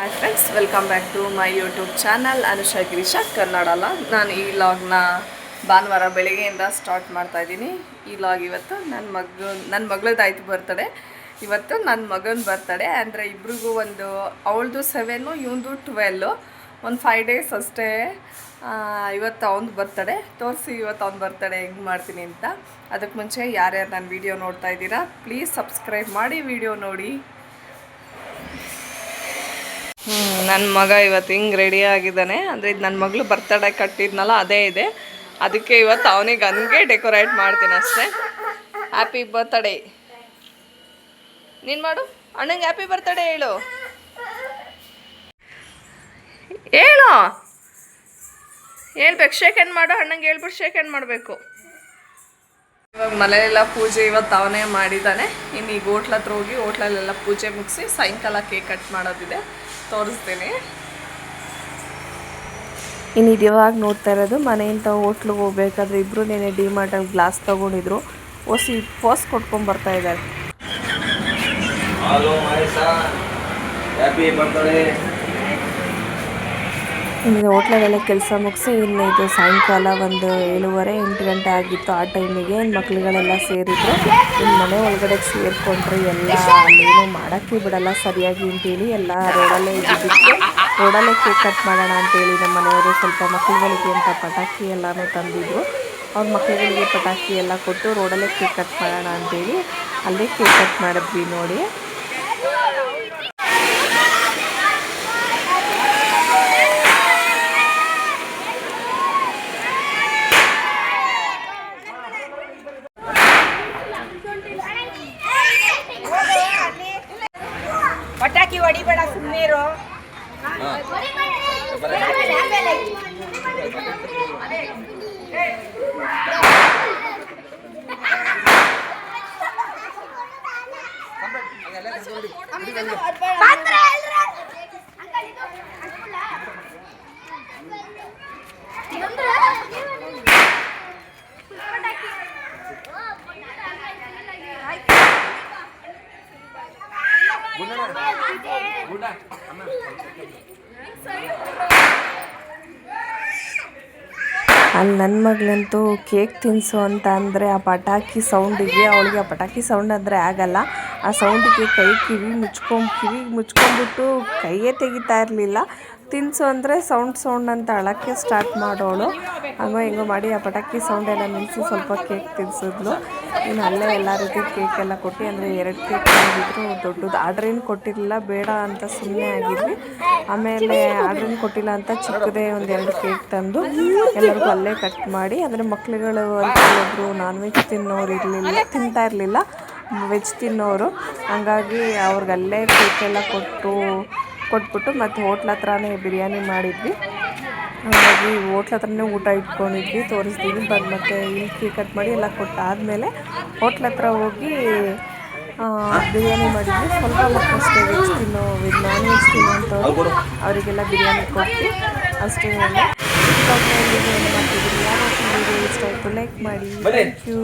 Hi friends welcome back to my YouTube channel Anusha Girish ಕನ್ನಡಲ್ಲ ನಾನು ಈ ಲಾಗ್ನ ಭಾನುವಾರ ಬೆಳಗ್ಗೆಯಿಂದ ಸ್ಟಾರ್ಟ್ ಮಾಡ್ತಾ ಇದ್ದೀನಿ. ಈ ಲಾಗ್ ಇವತ್ತು ನನ್ನ ಮಗ ನನ್ನ ಮಗಳದಾಯ್ತು ಬರ್ತಡೆ ಇವತ್ತು ನನ್ನ ಮಗನ ಬರ್ತಡೆ ಅಂದರೆ ಇಬ್ರಿಗೂ ಒಂದು, ಅವಳದು ಸೆವೆನು ಇವಂದು ಟ್ವೆಲ್ಲು ಒಂದು ಫೈವ್ ಡೇಸ್ ಅಷ್ಟೇ ಇವತ್ತು ಅವ್ನು ಬರ್ತಡೆ ತೋರಿಸಿ ಇವತ್ತು ಅವ್ನು ಬರ್ತಡೆ ಹೆಂಗೆ ಮಾಡ್ತೀನಿ ಅಂತ. ಅದಕ್ಕೆ ಮುಂಚೆ ಯಾರ್ಯಾರು ನನ್ನ ವೀಡಿಯೋ ನೋಡ್ತಾ ಇದ್ದೀರಾ ಪ್ಲೀಸ್ ಸಬ್ಸ್ಕ್ರೈಬ್ ಮಾಡಿ ವಿಡಿಯೋ ನೋಡಿ. ನನ್ನ ಮಗ ಇವತ್ತು ಹಿಂಗೆ ರೆಡಿ ಆಗಿದ್ದಾನೆ. ಅಂದರೆ ಇದು ನನ್ನ ಮಗಳು ಬರ್ತಡೇ ಕಟ್ಟಿದ್ನಲ್ಲ, ಅದೇ ಇದೆ. ಅದಕ್ಕೆ ಇವತ್ತು ಅವನಿಗೆ ಹಂಗೆ ಡೆಕೋರೇಟ್ ಮಾಡ್ತೀನಿ ಅಷ್ಟೇ. ಹ್ಯಾಪಿ ಬರ್ತಡೇ ನೀನು ಮಾಡು. ಅಣ್ಣಂಗೆ ಹ್ಯಾಪಿ ಬರ್ತಡೇ ಹೇಳು. ಹೇಳು. ಹೇಳ್ಬೇಕು. ಹ್ಯಾಂಡ್ ಮಾಡು. ಅಣ್ಣಂಗೆ ಹೇಳ್ಬಿಟ್ಟು ಹ್ಯಾಂಡ್ ಮಾಡಬೇಕು. ಇವಾಗ ಮನೆಯೆಲ್ಲ ಪೂಜೆ ಇವತ್ತು ಅವನೇ ಮಾಡಿದ್ದಾನೆ. ಇನ್ನು ಈಗ ಹೋಟ್ಲ ಹತ್ರ ಹೋಗಿ ಹೋಟ್ಲಲ್ಲೆಲ್ಲ ಪೂಜೆ ಮುಗಿಸಿ ಸಾಯಂಕಾಲ ಕೇಕ್ ಕಟ್ ಮಾಡೋದಿದೆ. ತೋರಿಸ್ತೀನಿ. ಇನ್ನು ಇದು ಯಾವಾಗ ನೋಡ್ತಾ ಇರೋದು ಮನೆಯಿಂದ ಹೋಟ್ಲಿಗೆ ಹೋಗ್ಬೇಕಾದ್ರೆ ಇಬ್ಬರು ನೆನೆ ಡಿ ಮಾರ್ಟಲ್ಲಿ ಗ್ಲಾಸ್ ತೊಗೊಂಡಿದ್ರು. ಹೊಸಿ ಪೋಸ್ ಕೊಟ್ಕೊಂಡು ಬರ್ತಾ ಇದ್ದಾರೆ. ಇನ್ನು ಹೋಟ್ಲಲ್ಲೆಲ್ಲ ಕೆಲಸ ಮುಗಿಸಿ ಇನ್ನು ಇದು ಸಾಯಂಕಾಲ ಒಂದು ಏಳುವರೆ, ಎಂಟು ಗಂಟೆ ಆಗಿತ್ತು ಆ ಟೈಮಿಗೆ. ಮಕ್ಳುಗಳೆಲ್ಲ ಸೇರಿದ್ರು. ಇನ್ನು ಮನೆ ಒಳಗಡೆ ಸೇರಿಕೊಂಡ್ರೆ. ಎಲ್ಲ ಏನು ಮಾಡೋಕ್ಕೆ ಬಿಡಲ್ಲ ಸರಿಯಾಗಿ ಅಂತೇಳಿ ಎಲ್ಲ ರೋಡಲ್ಲೇ ಇದ್ದಿದ್ದಕ್ಕೆ ರೋಡಲ್ಲೇ ಕೇಕ್ ಕಟ್ ಮಾಡೋಣ ಅಂತೇಳಿ ನಮ್ಮ ಮನೆಯವರು ಸ್ವಲ್ಪ ಮಕ್ಳುಗಳಿಗೆ ಅಂತ ಪಟಾಕಿ ಎಲ್ಲನೂ ತಂದಿದ್ರು. ಅವ್ರ ಮಕ್ಳುಗಳಿಗೆ ಪಟಾಕಿ ಎಲ್ಲ ಕೊಟ್ಟು ರೋಡಲ್ಲೇ ಕೇಕ್ ಕಟ್ ಮಾಡೋಣ ಅಂತೇಳಿ ಅಲ್ಲೇ ಕೇಕ್ ಕಟ್ ಮಾಡಿದ್ವಿ ನೋಡಿ. ಪಟಾಕಿ ಹೊಡಿಬೇಡ ಸುಮ್ಮನೆ ಇರು. ಅಲ್ಲಿ ನನ್ನ ಮಗಳಂತೂ ಕೇಕ್ ತಿನ್ನಿಸು ಅಂತ ಅಂದರೆ ಆ ಪಟಾಕಿ ಸೌಂಡಿಗೆ ಅವಳಿಗೆ ಆ ಪಟಾಕಿ ಸೌಂಡ್ ಅಂದರೆ ಆಗಲ್ಲ. ಆ ಸೌಂಡಿಗೆ ಕೈ ಕಿವಿ ಮುಚ್ಕೊಂಡು ಕಿವಿ ಮುಚ್ಕೊಂಡ್ಬಿಟ್ಟು ಕೈಯೇ ತೆಗಿತಾ ಇರಲಿಲ್ಲ. ತಿನ್ನಿಸು ಅಂದರೆ ಸೌಂಡ್ ಸೌಂಡ್ ಅಂತ ಅಳಕ್ಕೆ ಸ್ಟಾರ್ಟ್ ಮಾಡೋಳು. ಹಂಗೋ ಹಿಂಗೋ ಮಾಡಿ ಆ ಪಟಾಕಿ ಸೌಂಡ್ ಎಲ್ಲ ನಿಲ್ಲಿಸಿ ಸ್ವಲ್ಪ ಕೇಕ್ ತಿನ್ಸಿದ್ಲು. ಇನ್ನು ಅಲ್ಲೇ ಎಲ್ಲ ರೀತಿ ಕೇಕ್ ಎಲ್ಲ ಕೊಟ್ಟು, ಅಂದರೆ ಎರಡು ಕೇಕ್ ತಂದಿದ್ರು, ದೊಡ್ಡದು. ಆರ್ಡ್ರೇನು ಕೊಟ್ಟಿರಲಿಲ್ಲ ಬೇಡ ಅಂತ ಸುಮ್ಮನೆ ಆಗಿದ್ವಿ. ಆಮೇಲೆ ಆರ್ಡ್ರೇನು ಕೊಟ್ಟಿಲ್ಲ ಅಂತ ಚಿಕ್ಕದೇ ಒಂದು ಎರಡು ಕೇಕ್ ತಂದು ಎಲ್ಲರಿಗೂ ಅಲ್ಲೇ ಕಟ್ ಮಾಡಿ, ಅಂದರೆ ಅಂತ ಒಬ್ಬರು ನಾನ್ ವೆಜ್ ತಿನ್ನೋರು ಇರಲಿಲ್ಲ, ತಿಂತಾ ಇರಲಿಲ್ಲ. ವೆಜ್ ತಿನ್ನೋರು. ಹಂಗಾಗಿ ಅವ್ರಿಗೆ ಅಲ್ಲೇ ಕೇಕ್ ಎಲ್ಲ ಕೊಟ್ಟು ಕೊಟ್ಬಿಟ್ಟು ಮತ್ತು ಹೋಟ್ಲ್ ಹತ್ರನೇ ಬಿರಿಯಾನಿ ಮಾಡಿದ್ವಿ. ಹಾಗಾಗಿ ಹೋಟ್ಲ್ ಹತ್ರನೇ ಊಟ ಇಟ್ಕೊಂಡಿದ್ವಿ, ತೋರಿಸ್ತೀವಿ. ಬಂದು ಮತ್ತೆ ಇಲ್ಲಿ ಕಟ್ ಮಾಡಿ ಎಲ್ಲ ಕೊಟ್ಟಾದಮೇಲೆ ಹೋಟ್ಲ್ ಹತ್ರ ಹೋಗಿ ಬಿರಿಯಾನಿ ಮಾಡಿದ್ವಿ. ಸ್ವಲ್ಪ ಅಷ್ಟೇ ವೆಜ್ ತಿನ್ನೋ ವೆಜ್ ನಾನ್ ವೆಜ್ ಅವರಿಗೆಲ್ಲ ಬಿರಿಯಾನಿ ಕೊಟ್ಟು ಅಷ್ಟೇ ಮಾಡ್ತಿದ್ದೀನಿ ಯಾರು ಇಷ್ಟ ಆಯಿತು? ಲೈಕ್ ಮಾಡಿ. Thank you